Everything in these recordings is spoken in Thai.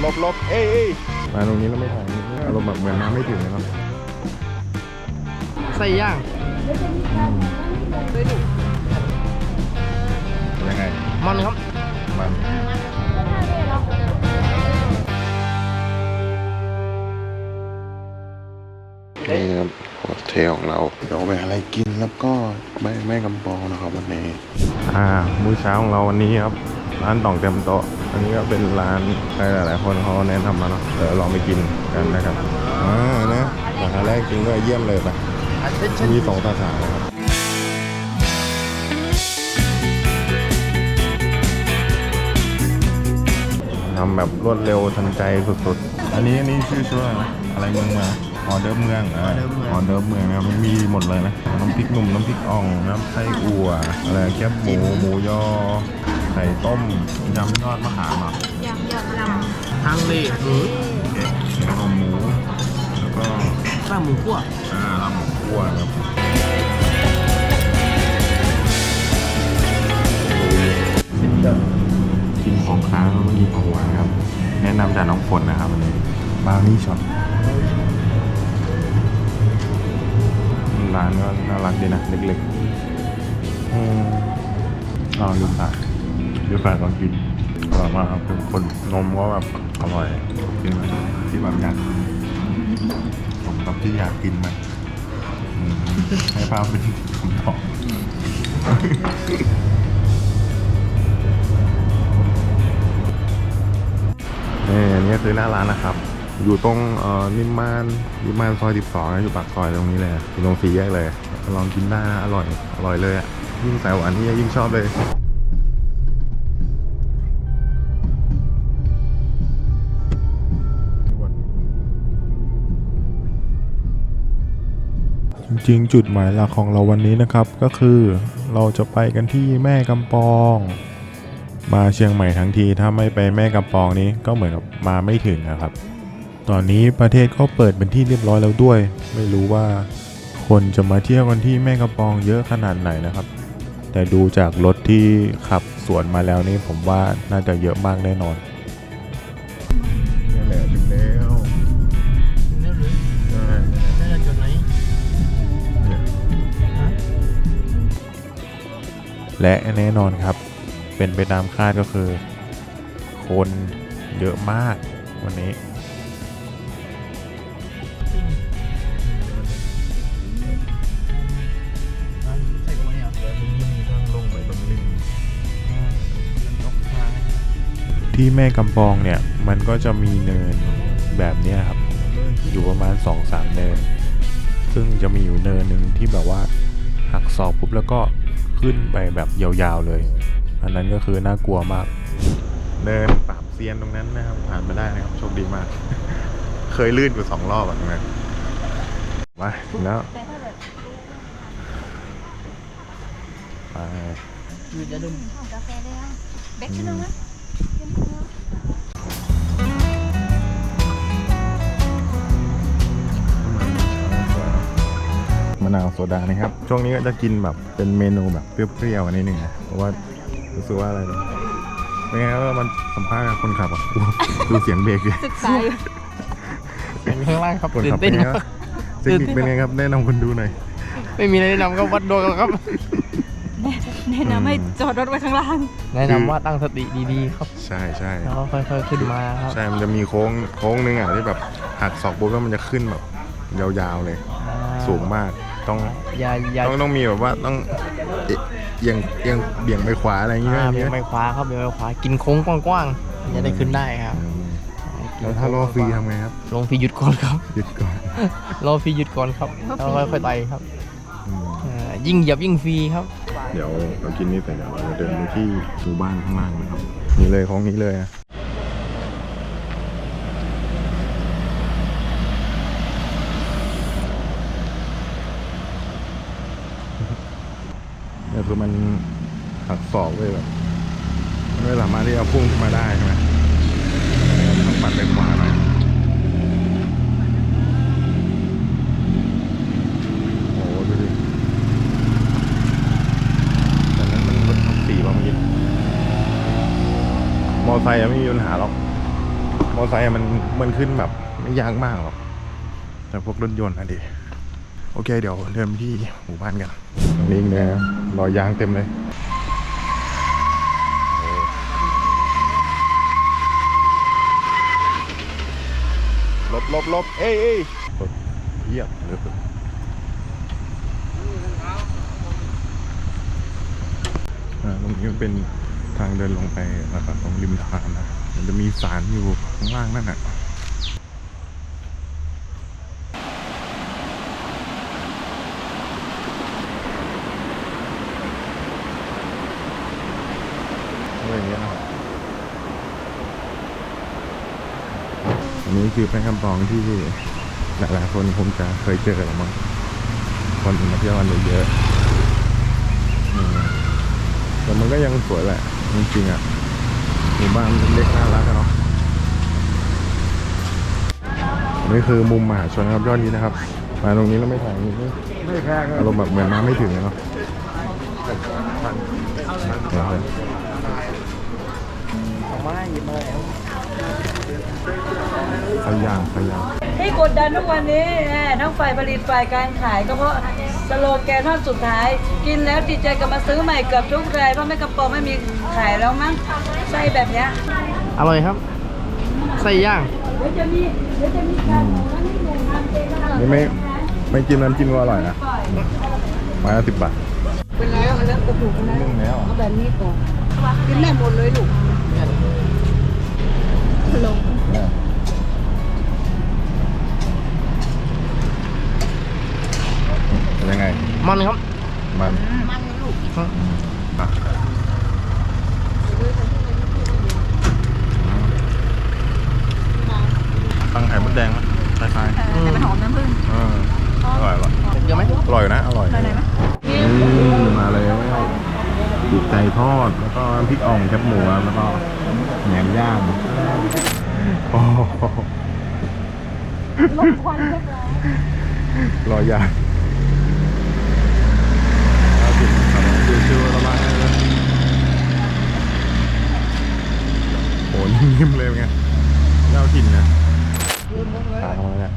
หลบหลบเอ้ยเอ้ยมาตรงนี้แล้วไม่ถ่ายอารมณ์แบบเหมือนน้ำไม่ถึงนะครับไส้ย่างยังไง มันครับ มันนี่นะครับโฮเทลของเราเดี๋ยวไปหาอะไรกินแล้วก็ไม่ไม่กำปองนะครับวันนี้ อ่ามื้อเช้าของเราวันนี้ครับ ร้านต่องเต็มโต๊ะ อันนี้ก็เป็นร้านใครหลายๆคนเขาแนะนำมาเนาะเดี๋ยวลองไปกินกันนะครับอ่านะสาขาแรกจริงด้วยเยี่ยมเลยปะมีสองสาขานะครับทำแบบรวดเร็วทันใจสุดๆ อันนี้อันนี้ชื่อชื่ออะไรนะอะไรเมืองมาออเดิร์ฟเมืองอ่าออเดิร์ฟเมืองนะครับมีหมดเลยนะ น้ำพริกหนุ่ม น้ำพริกอ่อง น้ำไส้อั่วอะไรแคบหมู หมูยอ ไข่ต้มยำยอดมะขามอะยำยำยทางเลหมู แล้วก็หมูแล้วก็ข้าวหมูคั่วอ่าลำหมูคั่วนะครับกินของค้างแล้วมากินของหวานครับ แนะนำจากน้องฝนนะครับวันนี้บาวนี่ช็อตร้านก็น่ารักดีนะ เล็กๆอืมลองดู ค่ะดูค่ะลองกินอร่อยมากครับทุกคนนมก็แบบอร่อยกินไหมที่แบบอยากผมกับที่อยากกินมันอืมให้ภาพเป็นคำตอบ นี่อันนี้คือหน้าร้านนะครับ อยู่ตรงเอ่อนิมมานนิมมานซอย 12นะอยู่ปากซอยตรงนี้เลยอยู่ตรงสี่แยกเลย ลองกินได้นะอร่อย อร่อยเลยอะ ยิ่งใส่หวานนี่ยิ่งชอบเลย จริงๆจุดหมายหลักของเราวันนี้นะครับก็คือเราจะไปกันที่แม่กำปอง มาเชียงใหม่ทั้งทีถ้าไม่ไปแม่กำปองนี้ก็เหมือนกับมาไม่ถึงนะครับ ตอนนี้ประเทศก็เปิดเป็นที่เรียบร้อยแล้วด้วย ไม่รู้ว่าคนจะมาเที่ยวกันที่แม่กำปองเยอะขนาดไหนนะครับ แต่ดูจากรถที่ขับสวนมาแล้วนี่ผมว่าน่าจะเยอะมากแน่นอน และแน่นอนครับ เป็นไปตามคาดก็คือ คนเยอะมากวันนี้ ที่แม่กำปองเนี่ย มันก็จะมีเนินแบบนี้ครับ อยู่ประมาณ2อสามเนิน ซึ่งจะมีอยู่เนินหนึ่งที่แบบว่าหักศอกปุ๊บแล้วก็ ขึ้นไปแบบยาวๆเลย อันนั้นก็คือน่ากลัวมาก เดินปราบเซียนตรงนั้นนะครับผ่านมาได้นะครับโชคดีมาก เคยลื่นอยู่สองรอบอะตรงนั้นมาแล้วำแต่ถ้าแบบไปอยู่จะดุมห้องกา นาวโซดานะครับ ช่วงนี้ก็จะกินแบบเป็นเมนูแบบเปรี้ยวๆอันนี้หนึ่งนะเพราะว่ารู้สึกว่าอะไรนะเป็นไงครับมันสัมภาษณ์กับคนขับอะดูดูเสียงเบรกดิศึกษาอยู่เป็นข้างล่างครับคนตื่นขับเต้เป็นนไงคครัรับบเทคนิคเป็นไงครับแนะนำคนดูหน่อยไม่มีอะไรแนะนำก็วัดดวงกันครับ แนะนำให้จอดรถไว้ข้างล่าง แนะนำว่าตั้งสติดีๆ ครับ ใช่ใช่แล้วก็ค่อยๆขึ้นมาครับ ใช่ มันจะมีโค้งโค้งนึงอะที่แบบหักศอกปุ๊บแล้วมันจะขึ้นแบบยาวๆเลยอ่าสูงมาก ต้องอย่าอย่าต้องต้องมีแบบว่าต้องเอ๊ะเอียงเอียงเบี่ยงไปขวาอะไรอย่างเงี้ยอ่ามีเบี่ยงไหมไปขวาครับเบี่ยงไปขวากินโค้งกว้างๆมันจะได้ขึ้นได้ครับอืมแล้วถ้ารอฟรีทำไงครับลงฟรีหยุดก่อนครับหยุดก่อนรอฟรีหยุดก่อนครับแล้วค่อยๆไต่ครับอืมอ่ายิ่งเหยียบยิ่งฟรีครับ เดี๋ยวเรากินนี่เสร็จเดี๋ยวเราจะเดินไปที่หมู่บ้านข้างล่างนะครับนี่เลยของนี้เลยอะ คือมันหักศอกเลยแบบไม่สามารถที่จะพุ่งขึ้นมาได้ใช่ไหมต้องปัดไปขวาหน่อยโอ้โหดูดิแต่นั้นมันรถสี่ป่ะเมื่อกี้มอไซค์ยังไม่มีปัญหาหรอก มอไซค์มันมันขึ้นแบบไม่ยากมากหรอก แต่พวกรถยนต์อะดิ โอเคเดี๋ยวเดินไปที่หมู่บ้านกันตรงนี้อีกนะรอยยางเต็มเลยหลบหลบหลบเอ้ยเอ้ยรถเยียบเลยอ่าตรงนี้มันเป็นทางเดินลงไปนะครับตรงริมทางนะมันจะมีสารอยู่ข้างล่างนั่นน่ะ อะไรอย่างเงี้ยนะครับอันนี้คือแป้งกำปองที่หลายๆคนคงจะเคยเจอหรือมั้งคนมาเที่ยวกันเยอะๆอืมแต่มันก็ยังสวยแหละจริงๆอะหมู่บ้านเล็กๆน่ารักอะเนาะอันนี่คือมุมมหาชนครับยอดนี้นะครับมาตรงนี้แล้วไม่ถ่ายนี่อารมณ์แบบเหมือนมาไม่ถึงอะเนาะเดี๋ยวเอา ไม้หยิบมาแล้วพยายามพยายามที่กดดันทุกวันนี้แหมทั้งฝ่ายผลิตฝ่ายการขายก็เพราะสโลแกนท่อนสุดท้าย กินแล้วจิตใจกลับมาซื้อใหม่เกือบทุกรายเพราะแม่กำปองไม่มีขายแล้วมั้งไส้แบบเนี้ยอร่อยครับไส้ย่างเดี๋ยวจะมีเดี๋ยวจะมีการทั้งนี้หนึ่งทำเองก็อร่อยนี่ไม่ไม่จิ้มน้ำจิ้มก็อร่อยนะไม้ละสิบบาทเป็นไรเอาแล้วกระดูกนะนึ่งแล้วเอาแบบนี้ก่อน กินได้หมดเลยลูกลงเป็นยังไง มันครับ มัน มันลูกอะตั้งไข่มดแดงไหมคล้ายแต่มันหอมน้ำผึ้งๆเอออร่อยอร่อยเยอะไหมอร่อยนะ อร่อยไปไหนไหมนี่มาแล้วปีก ไก่ทอด แล้วก็พริกอ่องแคบหมูแล้วก็แหนมย่างโอ้โหลมควันเรียบร้อยรอยางเอาสิครับชิวๆระบายเลยโหนิ่มๆเลยไงเจ้าถิ่นนะขาทำไมเนี่ย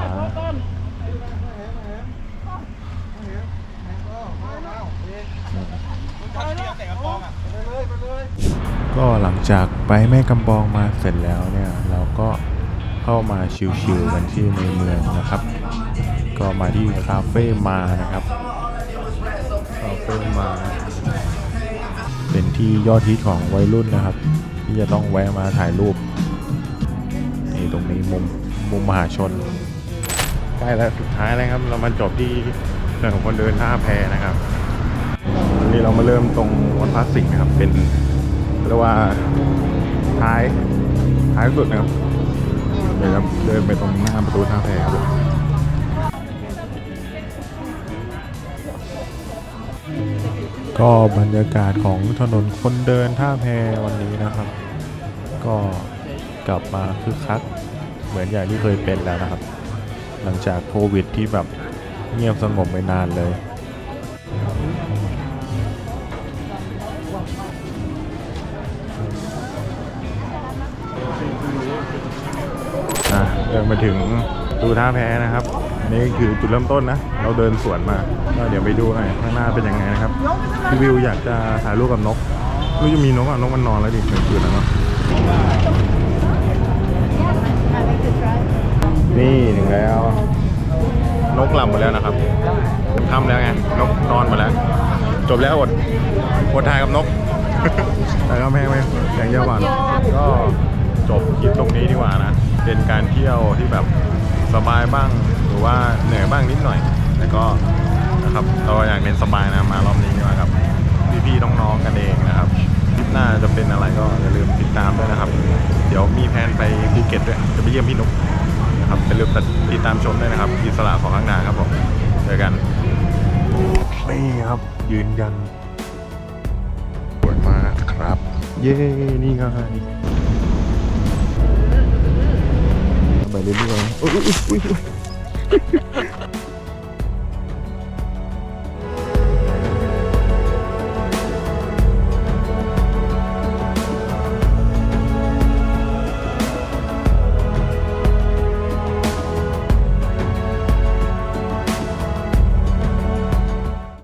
าก็หลัง จากไปแม่กำปองมาเสร็จแล้วเนี่ยเราก็เข้ามาชิวๆกันที่ในเมืองนะครับ ก็มาที่คาเฟ่มานะครับคาเฟ่มา เป็นที่ยอดฮิตของวัยรุ่นนะครับ ที่จะต้องแวะมาถ่ายรูปนี่ตรงนี้มุมมุมมหาชนใกล้แล้วสุดท้ายแล้วครับ เรามาจบที่เรื่องของคนเดินท่าแพนะครับวันนี้เรามาเริ่มตรงวัดพระสิงห์นะครับเป็น เรียกว่าท้ายท้ายสุดนะครับเดี๋ยวเดินไปตรงหน้าประตูท่าแพครับก็บรรยากาศของถนนคนเดินท่าแพวันนี้นะครับ ก็กลับมาคึกคักเหมือนอย่างที่เคยเป็นแล้วนะครับ หลังจากโควิดที่แบบเงียบสงบไปนานเลย เดินมาถึงตูท่าแพนะครับ นี่คือจุดเริ่มต้นนะ เราเดินสวนมาก็เดี๋ยวไปดูหน่อยข้างหน้าเป็นยังไงนะครับพี่วิวอยากจะถ่ายรูปกับนกไม่รู้จะมีนกอะนกมันนอนแล้วดิกลางคืนแล้วเนาะนี่ถึงแล้ว นกหลับหมดแล้วนะครับค่ำแล้วไงนกนอนหมดแล้ว จบแล้วอดอดถ่ายกับนกแต่ก็แม่งไหมอย่างเดียวก่อนก็ จบคลิปตรงนี้ดีกว่านะ เป็นการเที่ยวที่แบบสบายบ้างหรือว่าเหนื่อยบ้างนิดหน่อย แต่ก็นะครับเราอยากเน้นสบายนะมารอบนี้ดีกว่าครับพี่ๆน้องๆกันเองนะครับคลิปหน้าจะเป็นอะไรก็อย่าลืมติดตามด้วยนะครับ เดี๋ยวมีแผนไปภูเก็ตด้วยจะไปเยี่ยมพี่นุกนะครับอย่าลืมติดตามชมด้วยนะครับอิสระของข้างหน้าครับผมเจอกันนี่ครับยืนยันสวยมากครับ เย้นี่ไง ไปเรื่อยๆอุ๊ยอุ๊ยอุ๊ยอุ๊ย